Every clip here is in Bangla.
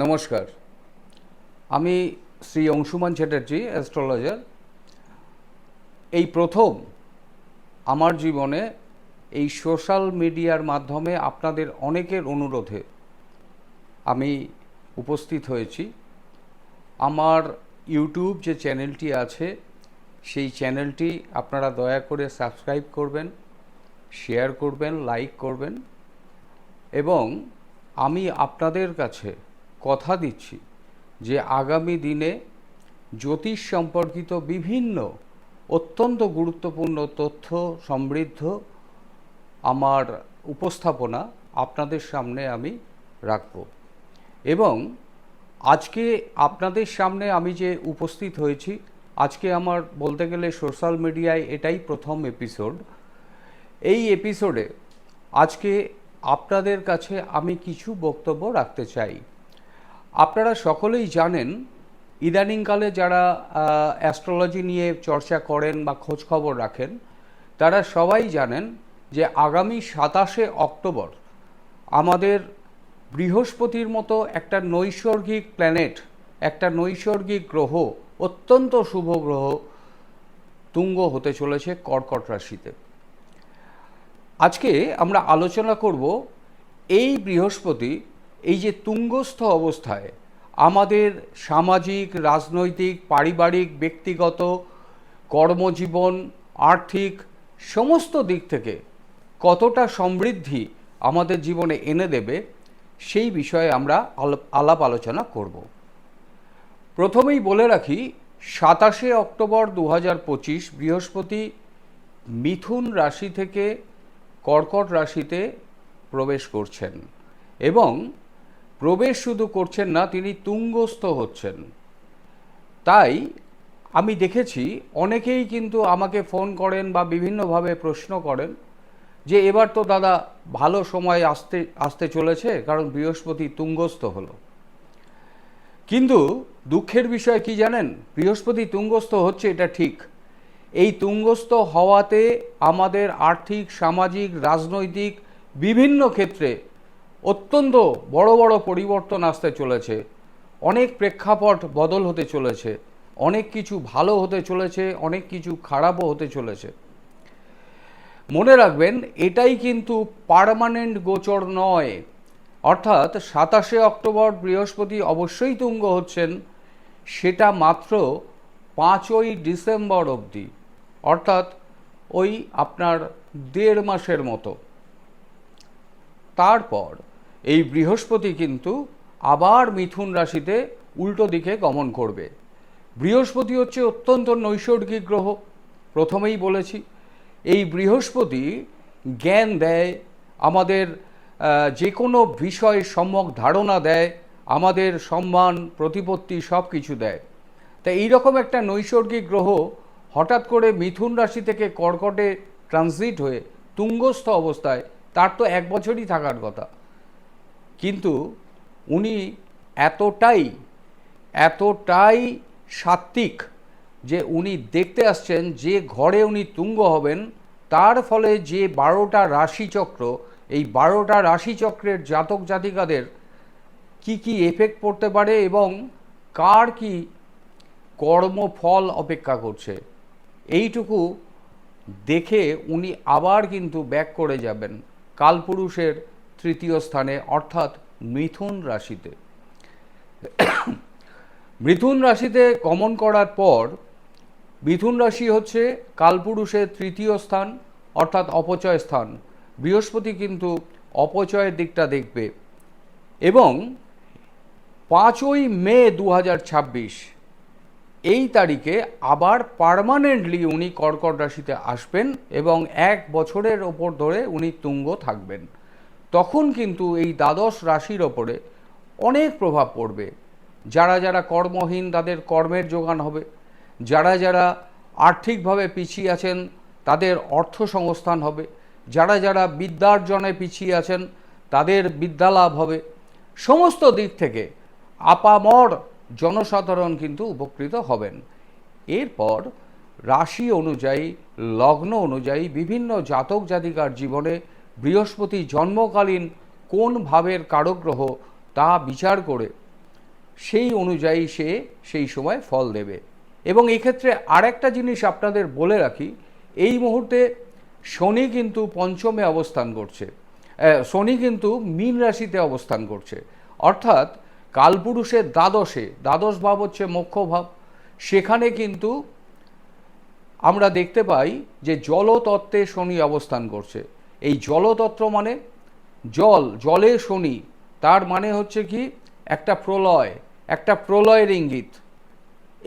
নমস্কার। আমি শ্রী অংশুমান চ্যাটার্জি, অ্যাস্ট্রোলজার। এই প্রথম আমার জীবনে এই সোশ্যাল মিডিয়ার মাধ্যমে আপনাদের অনেকের অনুরোধে আমি উপস্থিত হয়েছি। আমার ইউটিউব যে চ্যানেলটি আছে, সেই চ্যানেলটি আপনারা দয়া করে সাবস্ক্রাইব করবেন, শেয়ার করবেন, লাইক করবেন এবং আমি আপনাদের কাছে কথা দিচ্ছি যে আগামী দিনে জ্যোতিষ সম্পর্কিত বিভিন্ন অত্যন্ত গুরুত্বপূর্ণ তথ্য সমৃদ্ধ আমার উপস্থাপনা আপনাদের সামনে আমি রাখব। এবং আজকে আপনাদের সামনে আমি যে উপস্থিত হয়েছি, আজকে আমার বলতে গেলে সোশ্যাল মিডিয়ায় এটাই প্রথম এপিসোড। এই এপিসোডে আজকে আপনাদের কাছে আমি কিছু বক্তব্য রাখতে চাই। আপনারা সকলেই জানেন, ইদানিংকালে যারা অ্যাস্ট্রোলজি নিয়ে চর্চা করেন বা খোঁজ খবর রাখেন, তারা সবাই জানেন যে আগামী সাতাশে অক্টোবর আমাদের বৃহস্পতির মতো একটা নৈসর্গিক প্ল্যানেট, একটা নৈসর্গিক গ্রহ, অত্যন্ত শুভ গ্রহ তুঙ্গ হতে চলেছে কর্কট রাশিতে। আজকে আমরা আলোচনা করব এই বৃহস্পতি এই যে তুঙ্গস্থ অবস্থায় আমাদের সামাজিক, রাজনৈতিক, পারিবারিক, ব্যক্তিগত, কর্মজীবন, আর্থিক সমস্ত দিক থেকে কতটা সমৃদ্ধি আমাদের জীবনে এনে দেবে, সেই বিষয়ে আমরা আলাপ- আলোচনা করব। প্রথমেই বলে রাখি, সাতাশে অক্টোবর দু পঁচিশ বৃহস্পতি মিথুন রাশি থেকে কর্কট রাশিতে প্রবেশ করছেন এবং প্রবেশ শুধু করছেন না, তিনি তুঙ্গস্থ হচ্ছেন। তাই আমি দেখেছি অনেকেই কিন্তু আমাকে ফোন করেন বা বিভিন্নভাবে প্রশ্ন করেন যে এবার তো দাদা ভালো সময় আসতে আসতে চলেছে, কারণ বৃহস্পতি তুঙ্গস্থ হলো। কিন্তু দুঃখের বিষয় কি জানেন? বৃহস্পতি তুঙ্গস্থ হচ্ছে, এটা ঠিক। এই তুঙ্গস্থ হওয়াতে আমাদের আর্থিক, সামাজিক, রাজনৈতিক বিভিন্ন ক্ষেত্রে অত্যন্ত বড় বড় পরিবর্তন আসতে চলেছে। অনেক প্রেক্ষাপট বদল হতে চলেছে। অনেক কিছু ভালো হতে চলেছে, অনেক কিছু খারাপও হতে চলেছে। মনে রাখবেন, এটাই কিন্তু পার্মানেন্ট গোচর নয়। অর্থাৎ সাতাশে অক্টোবর বৃহস্পতি অবশ্যই তুঙ্গ হচ্ছেন, সেটা মাত্র পাঁচই ডিসেম্বর অবধি। অর্থাৎ ওই আপনার দেড় মাসের মতো। তারপর এই বৃহস্পতি কিন্তু আবার মিথুন রাশিতে উল্টো দিকে গমন করবে। বৃহস্পতি হচ্ছে অত্যন্ত নৈসর্গিক গ্রহ, প্রথমেই বলেছি। এই বৃহস্পতি জ্ঞান দেয়, আমাদের যে কোনো বিষয় সম্যক ধারণা দেয়, আমাদের সম্মান, প্রতিপত্তি সব কিছু দেয়। তা এইরকম একটা নৈসর্গিক গ্রহ হঠাৎ করে মিথুন রাশি থেকে কর্কটে ট্রানজিট হয়ে তুঙ্গস্থ অবস্থায়, তার তো এক বছরই থাকার কথা। কিন্তু উনি এতটাই এতটাই সাত্ত্বিক যে উনি দেখতে আসছেন যে ঘরে উনি তুঙ্গ হবেন, তার ফলে যে বারোটা রাশিচক্র, এই বারোটা রাশিচক্রের জাতক জাতিকাদের কি কি এফেক্ট পড়তে পারে এবং কার কি কর্মফল অপেক্ষা করছে, এইটুকু দেখে উনি আবার কিন্তু ব্যাক করে যাবেন। কালপুরুষের তৃতীয় স্থানে, অর্থাৎ মিথুন রাশিতে। মিথুন রাশিতে গমন করার পর, মিথুন রাশি হচ্ছে কালপুরুষের তৃতীয় স্থান, অর্থাৎ অপচয় স্থান। বৃহস্পতি কিন্তু অপচয়ের দিকটা দেখবে। এবং পাঁচই মে দু হাজার ছাব্বিশ, এই তারিখে আবার পার্মানেন্টলি উনি কর্কট রাশিতে আসবেন এবং এক বছরের ওপর ধরে উনি তুঙ্গ থাকবেন। তখন কিন্তু এই দ্বাদশ রাশির ওপরে অনেক প্রভাব পড়বে। যারা যারা কর্মহীন তাদের কর্মের যোগান হবে। যারা যারা আর্থিকভাবে পিছিয়ে আছেন তাদের অর্থ সংস্থান হবে। যারা যারা বিদ্যার্জনে পিছিয়ে আছেন তাদের বিদ্যালাভ হবে। সমস্ত দিক থেকে আপামর জনসাধারণ কিন্তু উপকৃত হবেন। এরপর রাশি অনুযায়ী, লগ্ন অনুযায়ী বিভিন্ন জাতক জাতিকার জীবনে বৃহস্পতি জন্মকালীন কোন ভাবের কারগ্রহ তা বিচার করে, সেই অনুযায়ী সে সেই সময় ফল দেবে। এবং এক্ষেত্রে আরেকটা জিনিস আপনাদের বলে রাখি, এই মুহূর্তে শনি কিন্তু পঞ্চমে অবস্থান করছে শনি কিন্তু মীন রাশিতে অবস্থান করছে। অর্থাৎ কালপুরুষের দ্বাদশে, দ্বাদশ ভাব হচ্ছে মোক্ষ ভাব। সেখানে কিন্তু আমরা দেখতে পাই যে জলতত্ত্বে শনি অবস্থান করছে। এই জলতত্ত্ব মানে জল, জলে শনি, তার মানে হচ্ছে কি? একটা প্রলয়, একটা প্রলয়ের ইঙ্গিত।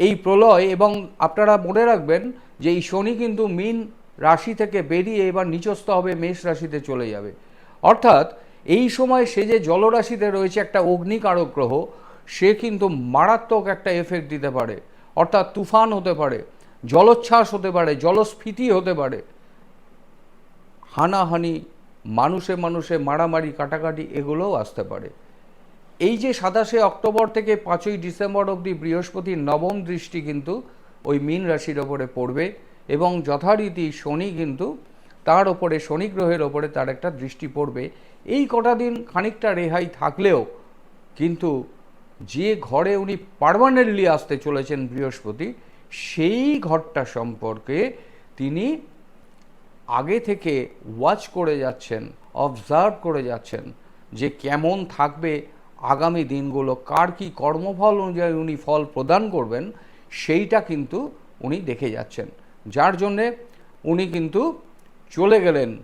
এই প্রলয় এবং আপনারা মনে রাখবেন যে এই শনি কিন্তু মীন রাশি থেকে বেরিয়ে এবার নিচস্থ হবে মেষ রাশিতে চলে যাবে। অর্থাৎ এই সময় সে যে জলরাশিতে রয়েছে একটা অগ্নিকারক গ্রহ, সে কিন্তু মারাত্মক একটা এফেক্ট দিতে পারে। অর্থাৎ তুফান হতে পারে, জলোচ্ছ্বাস হতে পারে, জলস্ফীতি হতে পারে। হানাহানি, মানুষে মানুষে মারামারি, কাটাকাটি এগুলোও আসতে পারে। এই যে সাতাশে অক্টোবর থেকে পাঁচই ডিসেম্বর অবধি বৃহস্পতির নবম দৃষ্টি কিন্তু ওই মীন রাশির ওপরে পড়বে এবং যথারীতি শনি কিন্তু তার ওপরে, শনি গ্রহের ওপরে তার একটা দৃষ্টি পড়বে। এই কটা দিন খানিকটা রেহাই থাকলেও কিন্তু যে ঘরে উনি পারমানেন্টলি আসতে চলেছেন বৃহস্পতি, সেই ঘরটা সম্পর্কে তিনি আগে থেকে ওয়াচ করে যাচ্ছেন, অবজার্ভ করে যাচ্ছেন যে কেমন থাকবে আগামী দিনগুলো, কার কি কর্মফল অনুযায়ী উনি ফল প্রদান করবেন, সেইটা কিন্তু উনি দেখে যাচ্ছেন। যার জন্যে উনি কিন্তু চলে গেলেন।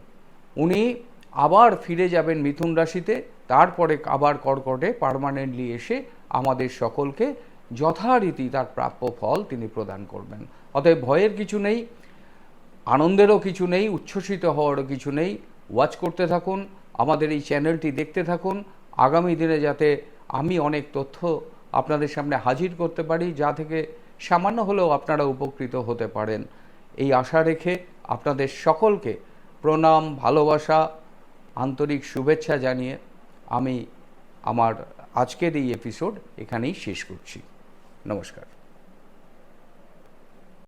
উনি আবার ফিরে যাবেন মিথুন রাশিতে, তারপরে আবার কর্কটে পার্মানেন্টলি এসে আমাদের সকলকে যথারীতি তার প্রাপ্য ফল তিনি প্রদান করবেন। অতএব ভয়ের কিছু নেই। আনন্দেরও কিছু নেই, উচ্ছ্বসিত হওয়ারও কিছু নেই। ওয়াচ করতে থাকুন, আমাদের এই চ্যানেলটি দেখতে থাকুন। আগামী দিনে যাতে আমি অনেক তথ্য আপনাদের সামনে হাজির করতে পারি, যা থেকে সামান্য হলেও আপনারা উপকৃত হতে পারেন। এই আশা রেখে আপনাদের সকলকে প্রণাম, ভালোবাসা, আন্তরিক শুভেচ্ছা জানিয়ে আমি আমার আজকের এই এপিসোড এখানেই শেষ করছি। নমস্কার।